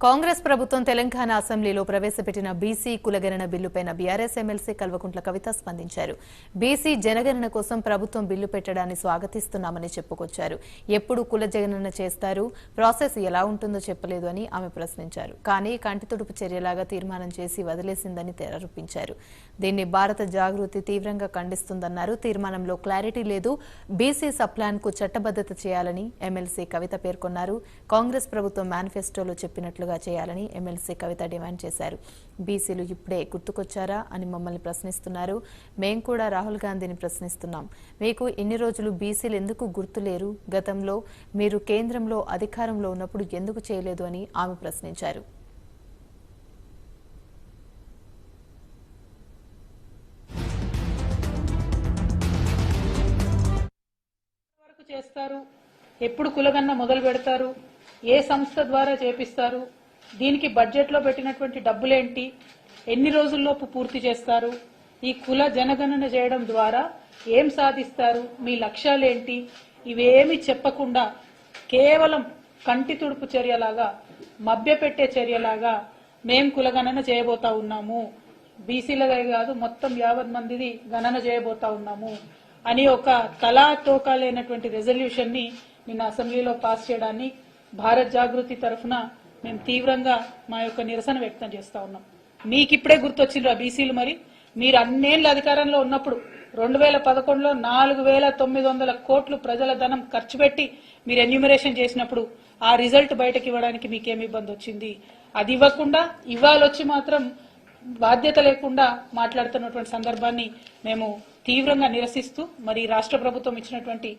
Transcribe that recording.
కాంగ్రెస్ ప్రభుత్వం తెలంగాణ అసెంబ్లీలో ప్రవేశపెట్టిన బీసీ కులగణన బిల్లుపై బీఆర్ఎస్ ఎమ్మెల్సీ కల్వకుంట్ల కవిత స్పందించారు. బీసీ జనగణన కోసం ప్రభుత్వం బిల్లు పెట్టడాన్ని స్వాగతిస్తున్నామని చెప్పుకొచ్చారు. ఎప్పుడు కుల జగణన చేస్తారు? ప్రాసెస్ ఎలా ఉంటుందో చెప్పలేదు అని ఆమె ప్రశ్నించారు. కానీ కంటితుడుపు చర్యలాగా తీర్మానం చేసి వదిలేసిందని తెరపించారు దీన్ని భారత జాగృతి తీవ్రంగా ఖండిస్తుందన్నారు. తీర్మానంలో క్లారిటీ లేదు. బీసీ సప్లాన్కు చట్టబద్దత చేయాలని ఎమ్మెల్సీ కవిత పేర్కొన్నారు. కాంగ్రెస్ ప్రభుత్వం మేనిఫెస్టోలో చెప్పినట్లుగా చేయాలని ఎమ్మెల్సీ కవిత డిమాండ్ చేశారు. బీసీలు ఇప్పుడే గుర్తుకొచ్చారా అని మమ్మల్ని ప్రశ్నిస్తున్నారు. మేం కూడా రాహుల్ గాంధీని ప్రశ్నిస్తున్నాం. మీకు ఇన్ని రోజులు బీసీలు ఎందుకు గుర్తులేరు? గతంలో మీరు కేంద్రంలో అధికారంలో ఉన్నప్పుడు ఎందుకు చేయలేదు అని ఆమె ప్రశ్నించారు. చేస్తారు. ఎప్పుడు కులగన్న మొదలు పెడతారు. ఏ సంస్థ ద్వారా చేపిస్తారు? దీనికి బడ్జెట్లో పెట్టినటువంటి డబ్బులేంటి? ఎన్ని రోజుల్లోపు పూర్తి చేస్తారు? ఈ కుల జనగణన చేయడం ద్వారా ఏం సాధిస్తారు? మీ లక్ష్యాలేంటి? ఇవేమి చెప్పకుండా కేవలం కంటి తుడుపు చర్యలాగా మభ్యపెట్టే చర్యలాగా మేం కులగణన చేయబోతా ఉన్నాము. బీసీలదే కాదు మొత్తం యావత్ మందిది గణన చేయబోతా ఉన్నాము అని ఒక తలా తోకా లేనటువంటి రెజల్యూషన్ని నిన్న అసెంబ్లీలో పాస్ చేయడాన్ని భారత్ జాగృతి తరఫున మేము తీవ్రంగా మా యొక్క నిరసన వ్యక్తం చేస్తా ఉన్నాం. మీకు ఇప్పుడే గుర్తొచ్చిండ్రు ఆ బీసీలు మరి. మీరు అన్నేళ్ళు అధికారంలో ఉన్నప్పుడు రెండు వేల పదకొండులో నాలుగు వేల తొమ్మిది వందల కోట్లు ప్రజల ధనం ఖర్చు పెట్టి మీరు ఎన్యూమరేషన్ చేసినప్పుడు ఆ రిజల్ట్ బయటకు ఇవ్వడానికి మీకేం ఇబ్బంది వచ్చింది అది ఇవ్వకుండా ఇవ్వాలొచ్చి మాత్రం బాధ్యత లేకుండా మాట్లాడుతున్నటువంటి సందర్భాన్ని మేము తీవ్రంగా నిరసిస్తూ మరి రాష్ట్ర ప్రభుత్వం ఇచ్చినటువంటి